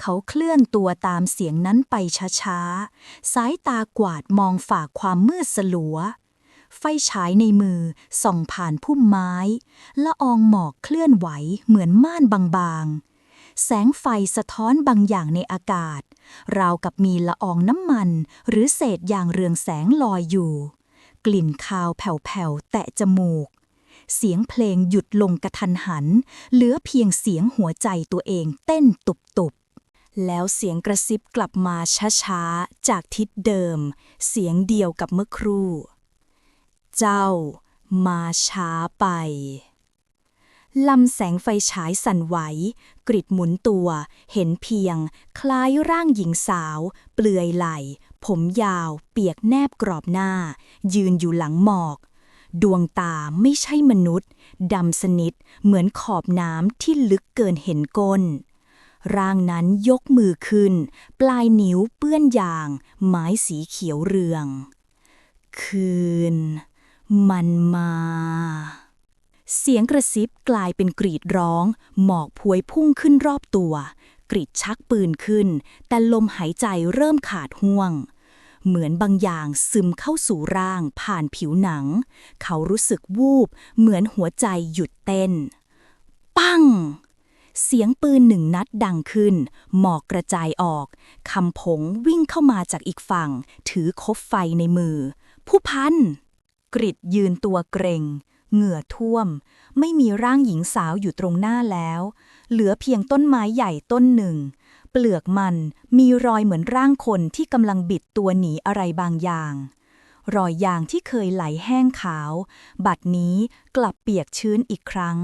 เขาเคลื่อนตัวตามเสียงนั้นไปช้าๆ สายตากวาดมองฝ่าความมืดสลัว ไฟฉายในมือส่องผ่านพุ่มไม้ ละอองหมอกเคลื่อนไหวเหมือนม่านบางๆ แสงไฟสะท้อนบางอย่างในอากาศ ราวกับมีละอองน้ำมัน หรือเศษยางเรืองแสงลอยอยู่ กลิ่นคาวแผ่วๆ แตะจมูกเสียงเพลงหยุดลงกระทันหัน เหลือเพียงเสียงหัวใจตัวเองเต้นตุบๆ แล้วเสียงกระซิบกลับมาช้าๆ จากทิศเดิม เสียงเดียวกับเมื่อครู่ เจ้ามาช้าไป ลำแสงไฟฉายสั่นไหว กริดหมุนตัว เห็นเพียง คล้ายร่างหญิงสาว เปลือยไหล ผมยาว เปียกแนบกรอบหน้า ยืนอยู่หลังหมอก ดวงตาไม่ใช่มนุษย์ ดำสนิท เหมือนขอบน้ำที่ลึกเกินเห็นก้น ร่างนั้นยกมือขึ้น ปลายนิ้วเปื้อนยาง ไม้สีเขียวเรือง คืน มันมา เสียงกระซิบกลายเป็นกรีดร้อง หมอกพวยพุ่งขึ้นรอบตัว กรีดชักปืนขึ้น แต่ลมหายใจเริ่มขาดห่วงเหมือนบางอย่างซึมเข้าสู่ร่างผ่านผิวหนัง เขารู้สึกวูบ เหมือนหัวใจหยุดเต้น ปั้ง เสียงปืนหนึ่งนัดดังขึ้น หมอกกระจายออกคำผงวิ่งเข้ามาจากอีกฝั่ง ถือคบไฟในมือ ผู้พัน กริดยืนตัวเกรงเหงื่อท่วม ไม่มีร่างหญิงสาวอยู่ตรงหน้าแล้ว เหลือเพียงต้นไม้ใหญ่ต้นหนึ่ง เปลือกมันมีรอยเหมือนร่างคนที่กำลังบิดตัวหนีอะไรบางอย่าง รอยยางที่เคยไหลแห้งขาว บัดนี้กลับเปียกชื้นอีกครั้ง